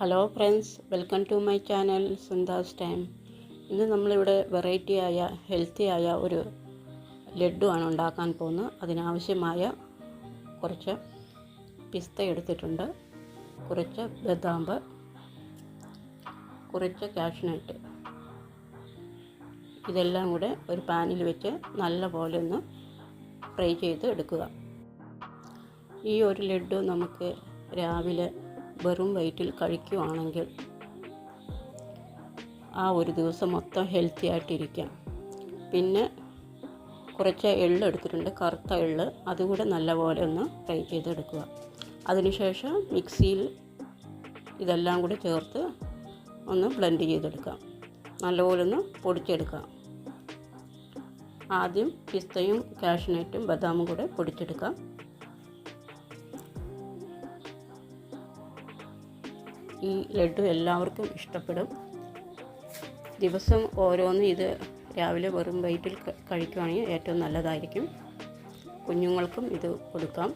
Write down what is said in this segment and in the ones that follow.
Hello friends welcome to my channel Sundas time. ഇന്ന് നമ്മളിവിടെ variety ആയ ഹെൽത്തി ആയ ഒരു ലഡു ആണ് ഉണ്ടാക്കാൻ പോകുന്നത്. അതിനാവശ്യമായ കുറച്ച് പിസ്ത എടുത്തിട്ടുണ്ട്. കുറച്ച് ബദാമ്പ് കുറച്ച് കാഷ്നട്ട്. ഇതെല്ലാം കൂടെ ഒരു പാനിൽ വെച്ച് നല്ല പോലെ ഒന്ന് ഫ്രൈ ചെയ്ത് എടുക്കുക. ഈ ഒരു ലഡു നമുക്ക് രാവിലെ വെറും വയറ്റിൽ കഴിക്കുവാണെങ്കിൽ ആ ഒരു ദിവസം മൊത്തം ഹെൽത്തി ആയിട്ടിരിക്കാം. പിന്നെ കുറച്ച് എള്ള് എടുത്തിട്ടുണ്ട്. കറുത്ത എള്ള്. അതുകൂടെ നല്ലപോലെ ഒന്ന് ഫ്രൈ ചെയ്തെടുക്കുക. അതിനുശേഷം മിക്സിയിൽ ഇതെല്ലാം കൂടി ചേർത്ത് ഒന്ന് ബ്ലെൻഡ് ചെയ്തെടുക്കാം നല്ലപോലെ ഒന്ന് പൊടിച്ചെടുക്കാം ആദ്യം പിസ്തയും കാഷ്നട്ടും ബദാമും കൂടെ പൊടിച്ചെടുക്കാം ഈ ലഡു എല്ലാവർക്കും ഇഷ്ടപ്പെടും. ദിവസം ഓരോന്ന് ഇത് രാവിലെ വെറും വയറ്റിൽ കഴിക്കുകയാണെങ്കിൽ ഏറ്റവും നല്ലതായിരിക്കും. കുഞ്ഞുങ്ങൾക്കും ഇത് കൊടുക്കാം.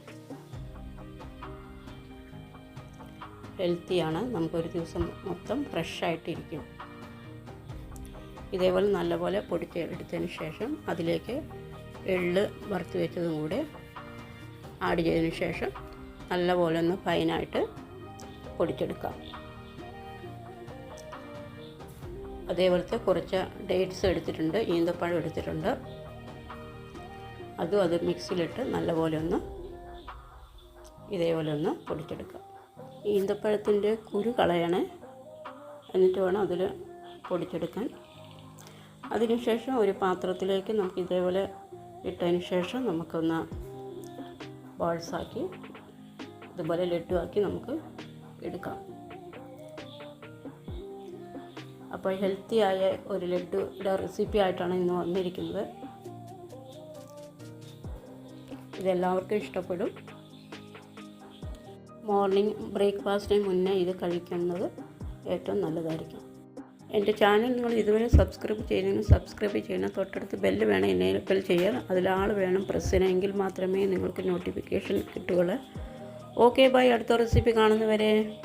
ഹെൽത്തിയാണ്. നമുക്കൊരു ദിവസം മൊത്തം ഫ്രഷായിട്ടിരിക്കും. ഇതേപോലെ നല്ലപോലെ പൊടിച്ച് എടുത്തതിന് ശേഷം അതിലേക്ക് എള്ള് വറുത്ത് വെച്ചതും കൂടെ ആഡ് ചെയ്തതിന് ശേഷം നല്ലപോലെ ഒന്ന് ഫൈനായിട്ട് പൊടിച്ചെടുക്കാം. അതേപോലത്തെ കുറച്ച് ഡേറ്റ്സ് എടുത്തിട്ടുണ്ട് ഈന്തപ്പഴം എടുത്തിട്ടുണ്ട്. അതും അത് മിക്സിയിലിട്ട് നല്ലപോലെ ഒന്ന് ഇതേപോലെ ഒന്ന് പൊടിച്ചെടുക്കാം ഈന്തപ്പഴത്തിന്റെ കുരു കളയണേ എന്നിട്ട് വേണം അതിൽ പൊടിച്ചെടുക്കാൻ. അതിനുശേഷം ഒരു പാത്രത്തിലേക്ക് നമുക്ക് ഇതേപോലെ ഇട്ടതിന് ശേഷം നമുക്കൊന്ന് ബോൾസാക്കി ഇതുപോലെ ലഡുവാക്കി നമുക്ക് എടുക്കാം. അപ്പോൾ ഹെൽത്തി ആയ ഒരു ലഡുയുടെ റെസിപ്പി ആയിട്ടാണ് ഇന്ന് വന്നിരിക്കുന്നത്. ഇതെല്ലാവർക്കും ഇഷ്ടപ്പെടും. മോർണിംഗ് ബ്രേക്ക്ഫാസ്റ്റിന് മുന്നേ ഇത് കഴിക്കുന്നത് ഏറ്റവും നല്ലതായിരിക്കും. എന്റെ ചാനൽ നിങ്ങൾ ഇതുവരെ സബ്സ്ക്രൈബ് ചെയ്യുന്നതിന് സബ്സ്ക്രൈബ് ചെയ്യണം തൊട്ടടുത്ത് ബെല്ല് വേണം എനേബിൾ ചെയ്യാൻ. അതിലാൾ വേണം പ്രസ് ചെയ്യണമെങ്കിൽ മാത്രമേ നിങ്ങൾക്ക് നോട്ടിഫിക്കേഷൻ കിട്ടുകയുള്ളൂ. ഓക്കെ ബൈ അടുത്ത റെസിപ്പി കാണുന്നവരെ.